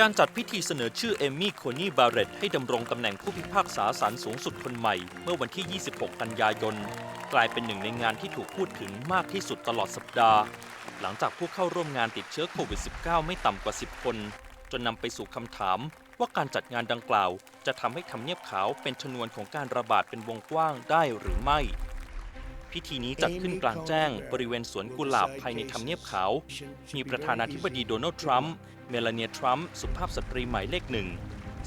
การจัดพิธีเสนอชื่อเอมมี่โคนี่บาเรตให้ดำรงตำแหน่งผู้พิพากษาศาลสูงสุดคนใหม่ เมื่อวันที่ 26 กันยายน กลายเป็นหนึ่งในงานที่ถูกพูดถึงมากที่สุดตลอดสัปดาห์ หลังจากผู้เข้าร่วมงานติดเชื้อโควิด -19 ไม่ต่ำกว่า 10 คน จนนำไปสู่คำถามว่าการจัดงานดังกล่าว จะทำให้ทำเนียบขาวเป็นชนวนของการระบาดเป็นวงกว้างได้หรือไม่ พิธีนี้จัดขึ้นกลางแจ้งบริเวณสวนกุหลาบภายในทำเนียบขาว มีประธานาธิบดีโดนัลด์ทรัมป์เมลานีทรัมป์สุภาพสตรีหมายเลขหนึ่ง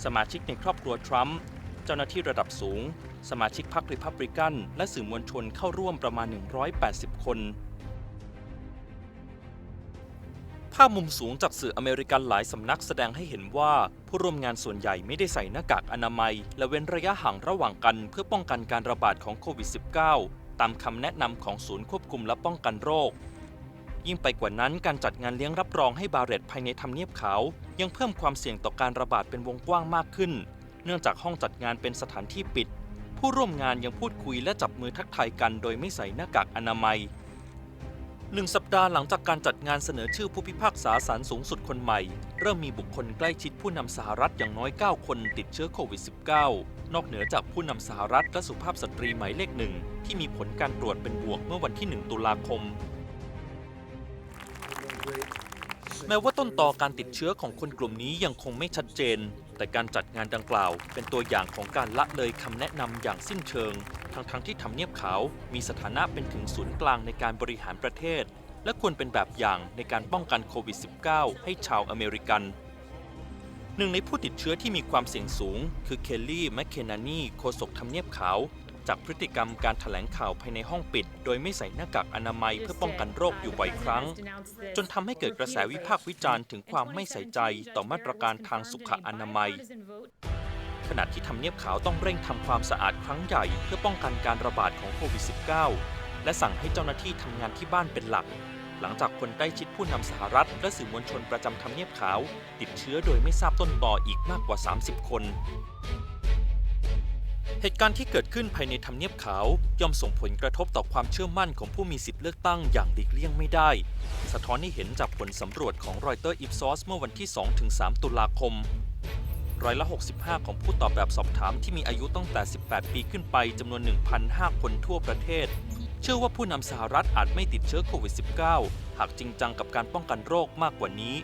สมาชิกในครอบครัวทรัมป์เจ้าหน้าที่ระดับสูง สมาชิกพรรคริพับลิกัน และสื่อมวลชนเข้าร่วมประมาณ 180 คน ภาพมุมสูงจากสื่ออเมริกันหลายสำนักแสดงให้เห็นว่าผู้ร่วมงานส่วนใหญ่ไม่ได้ใส่หน้ากากอนามัย และเว้นระยะห่างระหว่างกันเพื่อป้องกันการระบาดของโควิด -19 ตามคำแนะนำของศูนย์ควบคุมและป้องกันโรค ยิ่งไปกว่านั้นการจัดงานเลี้ยงรับรองให้บาเรตภายในทำเนียบขาว ยังเพิ่มความเสี่ยงต่อการระบาดเป็นวงกว้างมากขึ้น เนื่องจากห้องจัดงานเป็นสถานที่ปิด ผู้ร่วมงานยังพูดคุยและจับมือทักทายกันโดยไม่ใส่หน้ากากอนามัย หนึ่งสัปดาห์หลังจากการจัดงานเสนอชื่อผู้พิพากษาศาลสูงสุดคนใหม่ เริ่มมีบุคคลใกล้ชิดผู้นำสหรัฐอย่างน้อย 9 คนติดเชื้อโควิด -19 นอกเหนือจากผู้นำสหรัฐและสุภาพสตรีหมายเลขหนึ่งที่มีผลการตรวจเป็นบวกเมื่อวันที่ 1 ตุลาคม แม้ว่าต้นต่อการติดเชื้อของคนกลุ่มนี้ยังคงไม่ชัดเจน แต่การจัดงานดังกล่าว เป็นตัวอย่างของการละเลยคำแนะนำอย่างสิ้นเชิง ทั้งๆที่ทำเนียบขาวมีสถานะเป็นถึงศูนย์กลางในการบริหารประเทศ และควรเป็นแบบอย่างในการป้องกันโควิด -19 ให้ชาวอเมริกัน หนึ่งในผู้ติดเชื้อที่มีความเสี่ยงสูง คือเคลลี่แมคเคนานีโฆษกทำเนียบขาว จากพฤติกรรมการแถลงข่าวภายในห้องปิด โดยไม่ใส่หน้ากากอนามัยเพื่อป้องกันโรคอยู่บ่อยครั้ง จนทำให้เกิดกระแสวิพากษ์วิจารณ์ถึงความไม่ใส่ใจต่อมาตรการทางสุขอนามัย ณะที่ทำเนียบขาวต้องเร่งทำความสะอาดครั้งใหญ่ เพื่อป้องกันการระบาดของโควิด -19 และสั่งให้เจ้าหน้าที่ทำงานที่บ้านเป็นหลัก หลังจากคนใกล้ชิดผู้นำสหรัฐ และสื่อมวลชนประจำทำเนียบขาว ติดเชื้อโดยไม่ทราบต้นตออีกมากกว่า 30 คน เหตุการณ์ที่เกิดขึ้นภายในทำเนียบขาว ย่อมส่งผลกระทบต่อความเชื่อมั่นของผู้มีสิทธิ์เลือกตั้งอย่างหลีกเลี่ยงไม่ได้ สะท้อนให้เห็นจากผลสำรวจของรอยเตอร์อิฟซอสเมื่อวันที่ 2-3 ตุลาคม ร้อยละ 65 ของผู้ตอบแบบสอบถามที่มีอายุตั้งแต่ 18 ปีขึ้นไปจำนวน 1,005 คนทั่วประเทศ เชื่อว่าผู้นำสหรัฐอาจไม่ติดเชื้อโควิด -19 หากจริงจังกับการป้องกันโรคมากกว่านี้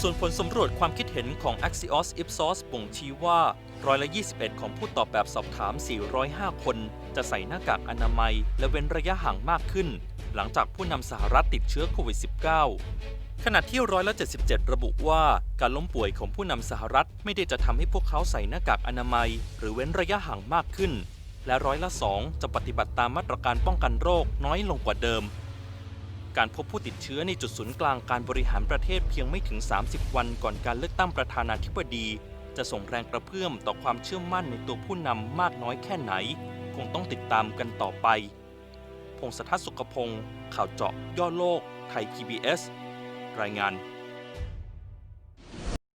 ส่วนผลสำรวจความคิดเห็นของ Axios Ipsos บ่งชี้ว่าร้อยละ 21 ของผู้ตอบแบบสอบถาม 405 คน จะใส่หน้ากากอนามัย และเว้นระยะห่างมากขึ้น หลังจากผู้นำสหรัฐติดเชื้อโควิด -19 ขณะที่ร้อยละ77 ระบุว่า การล้มป่วยของผู้นำสหรัฐไม่ได้จะทำให้พวกเขาใส่หน้ากากอนามัย หรือเว้นระยะห่างมากขึ้น และร้อยละ2จะปฏิบัติตามมาตรการป้องกันโรคน้อยลงกว่าเดิม การพบผู้ติดเชื้อในจุดศูนย์กลางการบริหารประเทศเพียงไม่ถึง 30 วันก่อนการเลือกตั้งประธานาธิบดี จะส่งแรงกระเพื่อมต่อความเชื่อมั่นในตัวผู้นำมากน้อยแค่ไหน คงต้องติดตามกันต่อไป พงศธรสุขพงศ์ข่าวเจาะย่อโลก ไทย PBS รายงาน